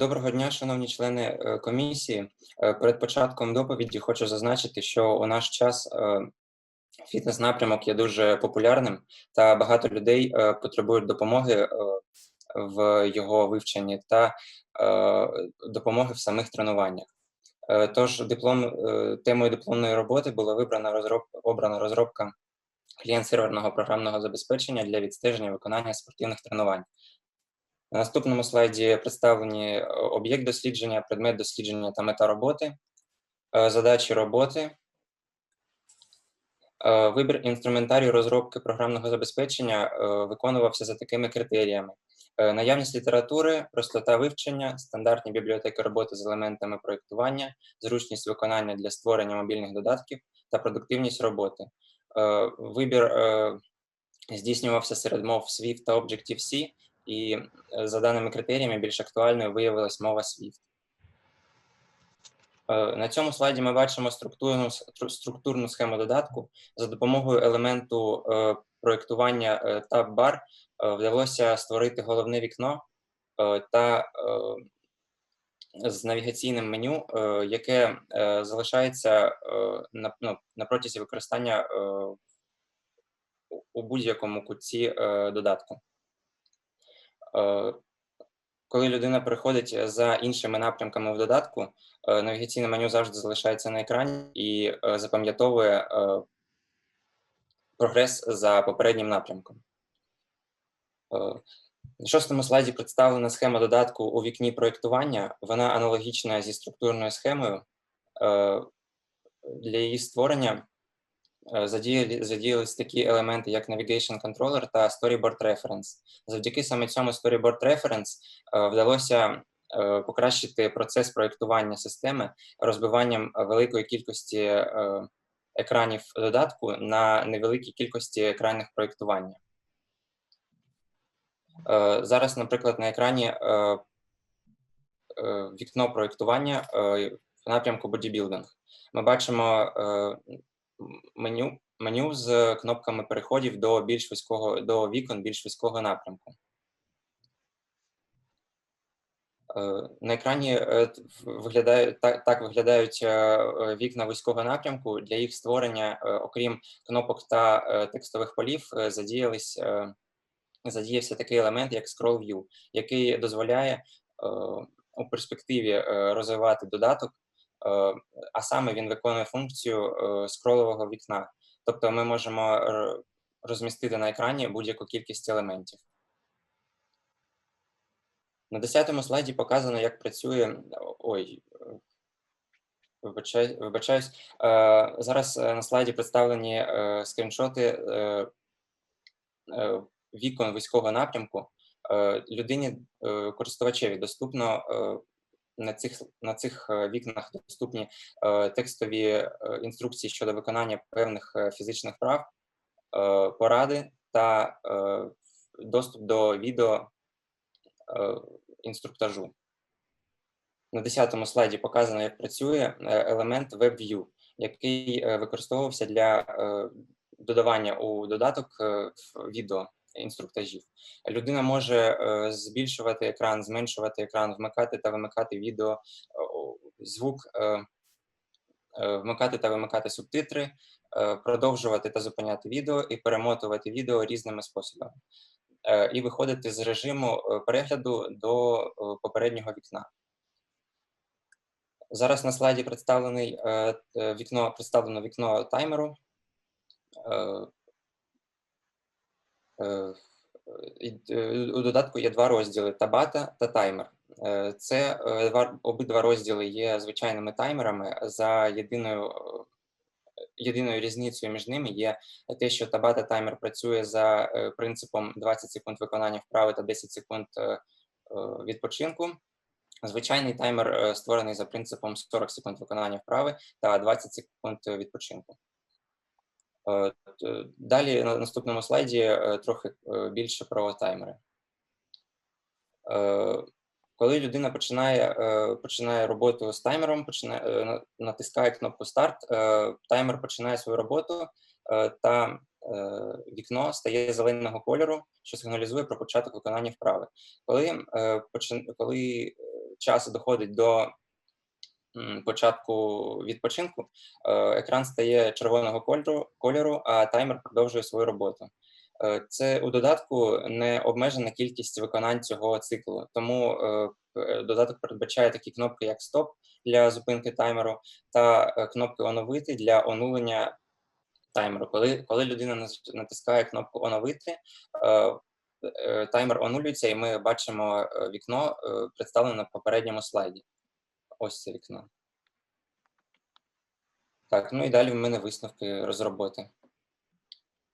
Доброго дня, шановні члени е, комісії. Е, Перед початком доповіді хочу зазначити, що у наш час е, фітнес-напрямок є дуже популярним, та багато людей потребують допомоги в його вивченні та допомоги в самих тренуваннях. Тож диплом, темою дипломної роботи була вибрана розроб, обрана розробка клієнт-серверного програмного забезпечення для відстеження виконання спортивних тренувань. На наступному слайді представлені е, об'єкт дослідження, предмет дослідження та мета роботи, е, задачі роботи, Е, Вибір інструментарію розробки програмного забезпечення виконувався за такими критеріями: наявність літератури, простота вивчення, стандартні бібліотеки роботи з елементами проєктування, зручність виконання для створення мобільних додатків та продуктивність роботи. Вибір здійснювався серед мов Swift та Objective-C, і е, за даними критеріями більш актуальною виявилась мова Swift. Е, На цьому слайді ми бачимо структурну, структурну схему додатку. За допомогою елементу е, проєктування е, Tab Bar вдалося створити головне вікно та з навігаційним меню, яке залишається на, ну, на протязі використання у- будь-якому кутці додатку. Е, Коли людина переходить за іншими напрямками в додатку, е, навігаційне меню завжди залишається на екрані і е, запам'ятовує е, прогрес за попереднім напрямком. Е, На шостому слайді представлена схема додатку у вікні проєктування. Вона аналогічна зі структурною схемою. Е, Для її створення е, задіяли, задіялись такі елементи, як Navigation Controller та Storyboard Reference. Завдяки саме цьому Storyboard Reference е, вдалося е, покращити процес проєктування системи розбиванням великої кількості е, екранів додатку на невеликій кількості екранів проєктування. Е, Зараз, наприклад, на екрані е, е, вікно проєктування е, в напрямку Bodybuilding. Ми бачимо е, меню, меню з кнопками переходів до більш вузького до вікон більш вузького напрямку. Е, На екрані е, виглядає так, так виглядають е, вікна вузького напрямку. Для їх створення, окрім кнопок та текстових полів, задіялись задіявся такий елемент, як Scroll View, який дозволяє у перспективі розвивати додаток, а саме він виконує функцію е, скролового вікна. Тобто ми можемо розмістити на екрані будь-яку кількість елементів. На 10 слайді показано, як працює. Ой, е, вибачай, вибачаюсь. Е, Зараз е, на слайді представлені е, скріншоти е, е, вікон військового напрямку. Е, Людині, е, користувачеві доступно е, на цих, на цих е, вікнах доступні е, текстові е, інструкції щодо виконання певних фізичних прав, поради та доступ до відео інструктажу. На 10 слайді показано, як працює елемент WebView, який використовувався для додавання у додаток відео інструктажів. Людина може е, збільшувати екран, зменшувати екран, вмикати та вимикати відео, е, звук, е, вмикати та вимикати субтитри, продовжувати та зупиняти відео і перемотувати відео різними способами. І виходити з режиму перегляду до попереднього вікна. Зараз на слайді представлено вікно таймеру. Е, е, У додатку є два розділи табата та таймер. Це е, два- обидва розділи є звичайними таймерами. За єдиною, єдиною різницею між ними є те, що табата таймер працює за принципом 20 секунд виконання вправи та 10 секунд відпочинку. Звичайний таймер створений за принципом 40 секунд виконання вправи та 20 секунд відпочинку. Е, Далі на наступному слайді е, трохи е, більше про таймери. Коли людина починає, починає роботу з таймером, починає, натискає кнопку старт, таймер починає свою роботу та вікно стає зеленого кольору, що сигналізує про початок виконання вправи. Коли, коли час доходить до початку відпочинку, е, екран стає червоного кольору, кольору, а таймер продовжує свою роботу. Е, Це у додатку не обмежена кількість виконань цього циклу, тому е, додаток передбачає такі кнопки, як стоп для зупинки таймеру, та кнопки оновити для онулення таймеру. Коли, коли людина натискає кнопку оновити, таймер онулюється, і ми бачимо вікно, представлене на попередньому слайді. Ось це вікно. Так, ну і далі в мене висновки розроботи.